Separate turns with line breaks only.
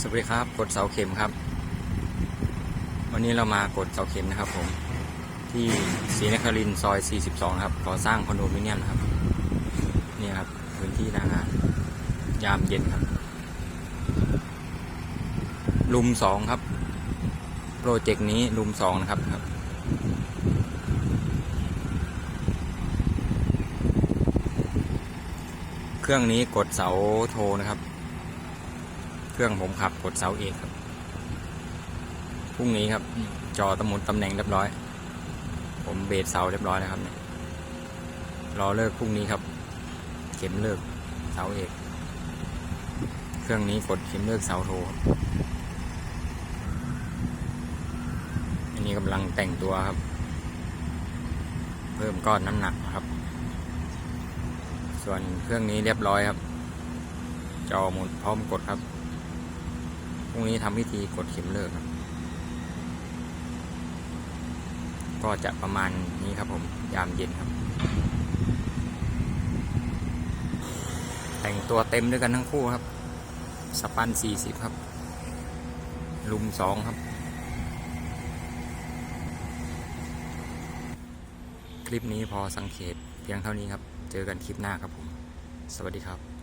สวัสดีครับกดเสาเข็มครับ วันนี้เรามากดเสาเข็มนะครับ ผมที่ศรีนครินทร์ซอย 42 ครับก่อสร้างคอนโดมิเนียมนะครับนี่ครับพื้นที่หน้างานยามเย็นครับ ลุมสองครับ โปรเจกต์นี้ลุมสองนะครับครับ เครื่องนี้กดเสาโทรนะครับ เครื่องผมขับกดเสาเอกครับพรุ่งนี้ครับ จอตำหมุนตำแหน่งเรียบร้อย ผมเบสเสาเรียบร้อยแล้วครับเนี่ยรอเลิกพรุ่งนี้ครับ เข็มเลิกเสาเอก เครื่องนี้กดเข็มเลิกเสาโทรอันนี้กำลังแต่งตัวครับ เพิ่มก้อนน้ำหนักครับ ส่วนเครื่องนี้เรียบร้อยครับ จอหมุนพร้อมกดครับ พรุ่งนี้ทำพิธีกดเข็มเลิกครับก็จะประมาณนี้ครับผม ยามเย็นครับ แต่งตัวเต็มด้วยกันทั้งคู่ครับ สปันสี่สิบครับ ลุมสองครับ คลิปนี้พอสังเกตเพียงเท่านี้ครับ เจอกันคลิปหน้าครับผม สวัสดีครับ